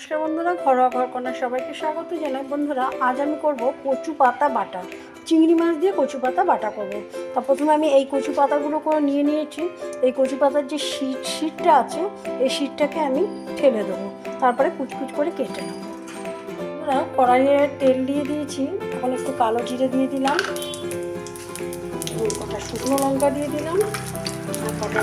নমস্কার বন্ধুরা, ঘরোয়া ঘরকন্যা সবাইকে স্বাগত জানাই। বন্ধুরা, আজ আমি করব কচু পাতা বাটা। চিংড়ি মাছ দিয়ে কচু পাতা বাটা করব। তা প্রথমে আমি এই কচু পাতাগুলো করে নিয়ে নিয়েছি। এই কচু পাতার যে শীট শীটটা আছে, এই শীটটাকে আমি ঠেলে দেবো। তারপরে কুচকুচ করে কেটে নেব। বন্ধুরা, কড়াইয়ে তেল দিয়ে দিয়েছি। এখন একটু কালো জিরে দিয়ে দিলাম। কটা শুকনো লঙ্কা দিয়ে দিলাম। আর কটা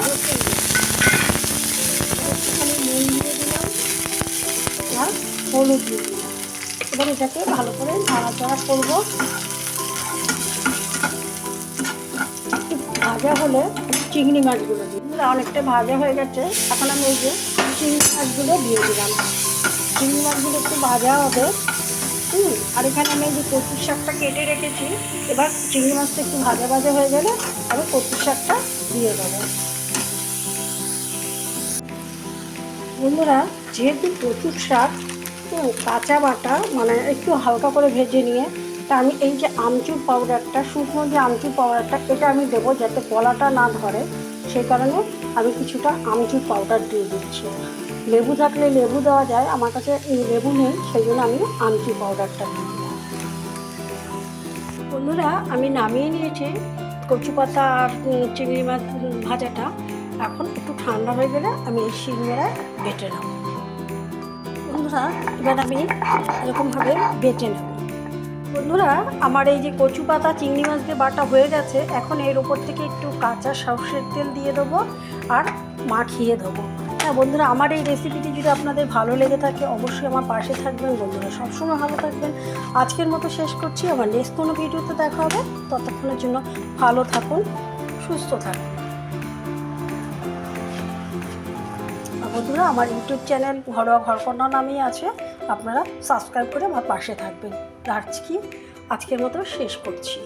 হলুদ এবার এটাকে ভালো করে নাড়াচাড়া করব। ভাজা হলে চিংড়ি মাছগুলো দিই অনেকটা ভাজা হয়ে গেছে। এখন আমি এই যে চিংড়ি মাছগুলো দিয়ে দিলাম। চিংড়ি মাছগুলো একটু ভাজা হবে। হুম, আর এখানে আমি যে কচুর শাকটা কেটে রেখেছি। এবার চিংড়ি মাছটা একটু ভাজা ভাজা হয়ে গেলে আমি কচুর শাকটা দিয়ে দেবো। বন্ধুরা, যেহেতু কচুর শাক কাঁচা বাটা মানে একটু হালকা করে ভেজে নিয়ে, তা আমি এই যে আমচুর পাউডারটা শুকনো যে আমচুর পাউডারটা এটা আমি দেবো যাতে কলাটা না ধরে। সেই কারণে আমি কিছুটা আমচুর পাউডার দিয়ে দিচ্ছি। লেবু থাকলে লেবু দেওয়া যায়, আমার কাছে লেবু নেই, সেই জন্য আমি আমচুর পাউডারটা দিলাম। বন্ধুরা, আমি নামিয়ে নিয়েছি কচু পাতা আর চিংড়ি মাছ ভাজাটা। এখন একটু ঠান্ডা হয়ে গেলে আমি এই শিলনোড়ায় বেটে নেব। বন্ধুরা, এবার আমি এরকমভাবে বেটে নেব। বন্ধুরা, আমার এই যে কচু পাতা, চিংড়ি মাছ দিয়ে বাটা হয়ে গেছে, এখন এর ওপর থেকে একটু কাঁচা সর্ষের তেল দিয়ে দেবো আর মাখিয়ে দেবো। হ্যাঁ বন্ধুরা, আমার এই রেসিপিটি যদি আপনাদের ভালো লেগে থাকে, অবশ্যই আমার পাশে থাকবেন। বন্ধুরা, সবসময় ভালো থাকবেন। আজকের মতো শেষ করছি। আমার নেক্সট কোনো ভিডিওতে দেখা হবে। ততক্ষণের জন্য ভালো থাকুন, সুস্থ থাকুন। বন্ধুরা, আমার ইউটিউব চ্যানেল ঘরোয়া ঘরকন্যা নামেই আছে। আপনারা সাবস্ক্রাইব করে আমার পাশে থাকবেন। রাখছি কি আজকের মতো শেষ করছি।